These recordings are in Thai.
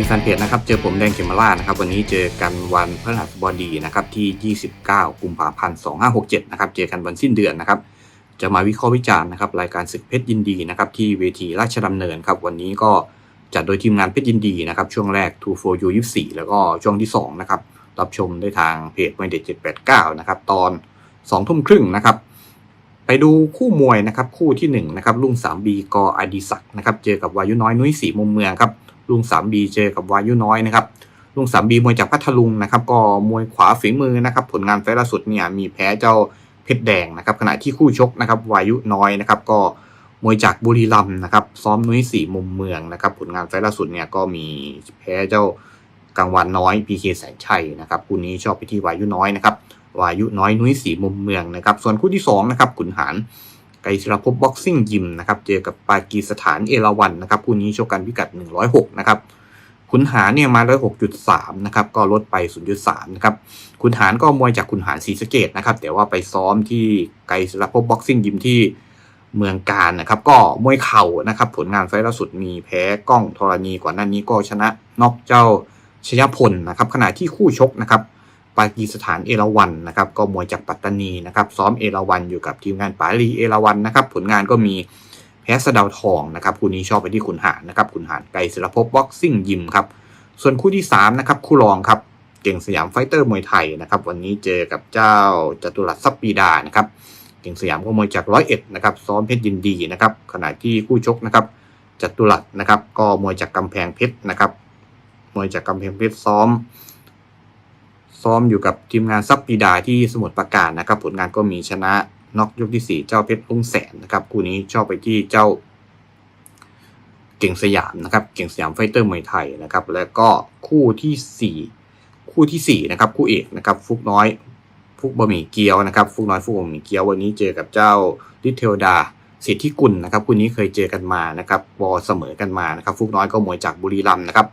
ดีแฟนเพจนะครับ เจอผมแดงเขมราชนะครับ วันนี้เจอกันวันพฤหัสบดีนะครับที่ 29 กุมภาพันธ์ 2567 นะครับ เจอกันวันสิ้นเดือนนะครับ จะมาวิเคราะห์วิจารณ์นะครับรายการศึกเพชรยินดีนะครับที่เวทีราชดำเนินครับ วันนี้ก็จัดโดยทีมงานเพชรยินดีนะครับ ช่วงแรก2 4 U 24 แล้วก็ช่วงที่ 2 นะครับ รับชมได้ทางเพจมวยเด็ด789 นะครับ ตอน 2 ทุ่มครึ่งนะครับ ไปดูคู่มวยนะครับ คู่ที่1นะครับลุง 3B กออดีศักดิ์นะครับ เจอกับวายุน้อยนุ้ยสีมุมเมืองครับ ลุง 3B เจอกับวายุน้อยนะครับลุง 3B มวยจากพัทลุงนะครับ ก็มวยขวาฝีมือนะครับ ผลงานไฟล่าสุดเนี่ยมีแพ้เจ้าเพชรแดงนะครับ ขณะที่คู่ชกนะครับวายุน้อยนะครับ ก็มวยจากบุรีรัมย์นะครับ ซ้อมนุ้ยสีมุมเมืองนะครับ ผลงานไฟล่าสุดเนี่ยก็มีแพ้เจ้ากลางวันน้อยพีเคแสนชัยนะครับคู่นี้ชอบไปที่วายุน้อยนะครับวายุน้อยนุ้ยสีมุมเมืองนะครับ ส่วนคู่ที่สองนะครับขุนหาร ไกรศิรภพบ็อกซิ่งยิมนะครับเจอกับปากีสถานเอราวันนะครับคู่นี้โชกันพิกัด 106 นะครับขุนหารเนี่ยมา 106.3 นะครับ ก็ลดไป 0.3 นะครับ ขุนหารก็มวยจากขุนหารศรีสะเกดนะครับ แต่ว่าไปซ้อมที่ไกรศิรภพบ็อกซิ่งยิมที่เมืองการนะครับ ก็มวยเข่านะครับ ผลงานไฟล์ล่าสุดมีแพ้กล้องธรณีก่อนหน้านี้ก็ชนะนอกเจ้าชยพลนะครับ ขณะที่คู่ชกนะครับ ปากีสถานเอราวันนะครับก็มวยจากปัตตานีนะครับซ้อมเอราวันอยู่กับทีมงานปาลีเอราวันนะครับผลงานก็มีแพ้สะดาวทองนะครับคู่นี้ชอบไปที่ขุนหารนะครับขุนหารไกรศิลภพบ็อกซิ่งยิมครับส่วนคู่ที่3นะครับคู่รองครับเก่งสยามไฟเตอร์มวยไทยนะครับวันนี้เจอกับเจ้าจตุรัสซับปีดานะครับเก่งสยามก็มวยจากร้อยเอ็ดนะครับซ้อมเพชรยินดีนะครับขณะที่คู่ชกนะครับจตุรัสนะครับก็มวยจากกำแพงเพชรนะครับมวยจากกำแพงเพชรซ้อม ซ้อมอยู่กับทีมงานซับปีดาที่สมุทรปราการนะครับ ผลงานก็มีชนะน็อกยกที่ 4 เจ้าเพชรลุงแสนนะครับคู่นี้ชอบไปที่เจ้าเก่งสยามนะครับ เก่งสยามไฟเตอร์มวยไทยนะครับ แล้วก็คู่ที่ 4 คู่ทีสี่ 4 นะครับคู่เอกนะครับ ฟุกน้อยฟุกบะหมี่เกี๊ยวนะครับ ฟุกน้อยฟุกบะหมี่เกี๊ยววันนี้เจอกับเจ้าลิเทลดาสิทธิกุลนะครับคู่นี้เคยเจอกันมานะครับวอเสมอกันมานะครับ ฟุกน้อยก็มวยจากบุรีรัมย์นะครับ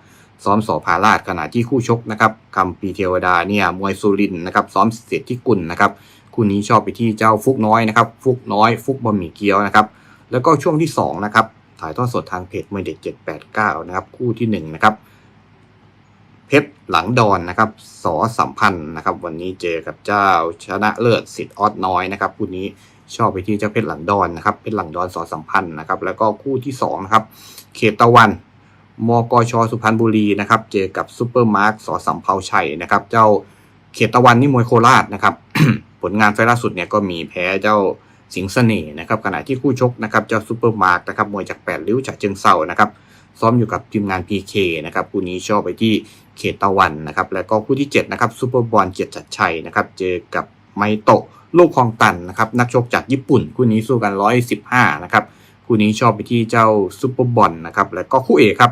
ซ้อมสอพาราชขณะที่คู่ชกนะครับคำปีเทวดาเนี่ยมวยสุรินนะครับซ้อมเสียที่กุลนะครับคู่นี้ชอบไปที่เจ้าฟุกน้อยนะครับฟุกน้อย ฟุกบะหมี่เกี๊ยวนะครับแล้วก็ช่วงที่2นะครับถ่ายทอดสดทางเพจมวยเด็ด789นะครับคู่ที่1นะครับเพชรหลังดอนนะครับสอสัมพันธ์นะครับ วันนี้เจอกับเจ้าชนะเลิศสิทธิ์ออดน้อยนะครับคู่นี้ชอบไปที่เจ้าเพชรหลังดอนนะครับเพชรหลังดอนสอสัมพันธ์นะครับแล้วก็คู่ที่สองนะครับเขตตะวัน มกชสุพรรณบุรีนะครับ เจอกับซูเปอร์มาร์คสอสัมภาชัยนะครับ เจ้าเขตตะวันนี่มวยโคราชนะครับ ผลงานไฟล่าสุดเนี่ยก็มีแพ้เจ้าสิงห์เสน่ห์นะครับขณะที่คู่ชกนะครับเจ้าซูเปอร์มาร์คนะครับมวยจากแปดริ้วจากเชิงเซานะครับซ้อมอยู่กับทีมงาน PK นะครับคู่นี้ชอบไปที่เขตตะวันนะครับ แล้วก็คู่ที่7นะครับซูเปอร์บอลเกียรติจัดชัยนะครับ เจอกับไมโตะลูกคลองตันนะครับ นักชกจากญี่ปุ่น คู่นี้สู้กัน 115 นะครับ คู่นี้ชอบไปที่เจ้าซูเปอร์บอลนะครับแล้วก็คู่เอกครับ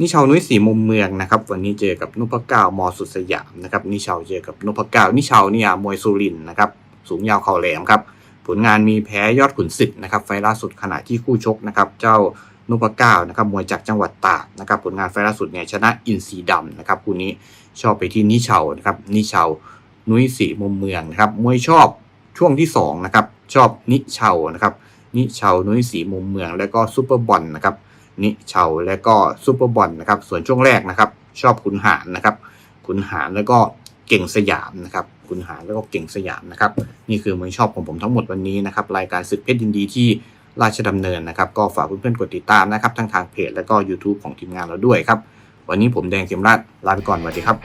นิชาวนุ้ยสีมุมเมืองนะครับ วันนี้เจอกับนุพเก้ามอสุดสยามนะครับนิชาวเจอกับนุพเก้านิชาวเนี่ยมวยสุรินนะครับสูงยาวเข่าแหลมครับผลงานมีแพ้ยอดขุนศึกนะครับไฟล่าสุดขณะที่คู่ชกนะครับเจ้านุพเก้านะครับมวยจากจังหวัดตากนะครับผลงานไฟล่าสุดเนี่ยชนะอินทรีดำนะครับคู่นี้ชอบไปที่นิชาวนะครับนิชาวนุ้ยสีมุมเมืองนะครับมวยชอบช่วงที่สองนะครับชอบนิชาวนะครับ นิชาวนุ้ยสีมุมเมือง แล้วก็ซูเปอร์บอลนะครับนิเชาและก็ซูเปอร์บอลนะครับส่วนช่วงแรกนะครับชอบขุนหารนะครับขุนหารแล้วก็เก่งสยามนะครับขุนหารแล้วก็เก่งสยามนะครับนี่คือมวยชอบของผมทั้งหมดวันนี้นะครับรายการศึกเพชรยินดีที่ราชดำเนินนะครับก็ฝากเพื่อนๆกดติดตามนะครับทั้งทางเพจและก็ YouTube ของทีมงานเราด้วยครับวันนี้ผมแดงเข็มราชลาไปก่อนสวัสดีครับ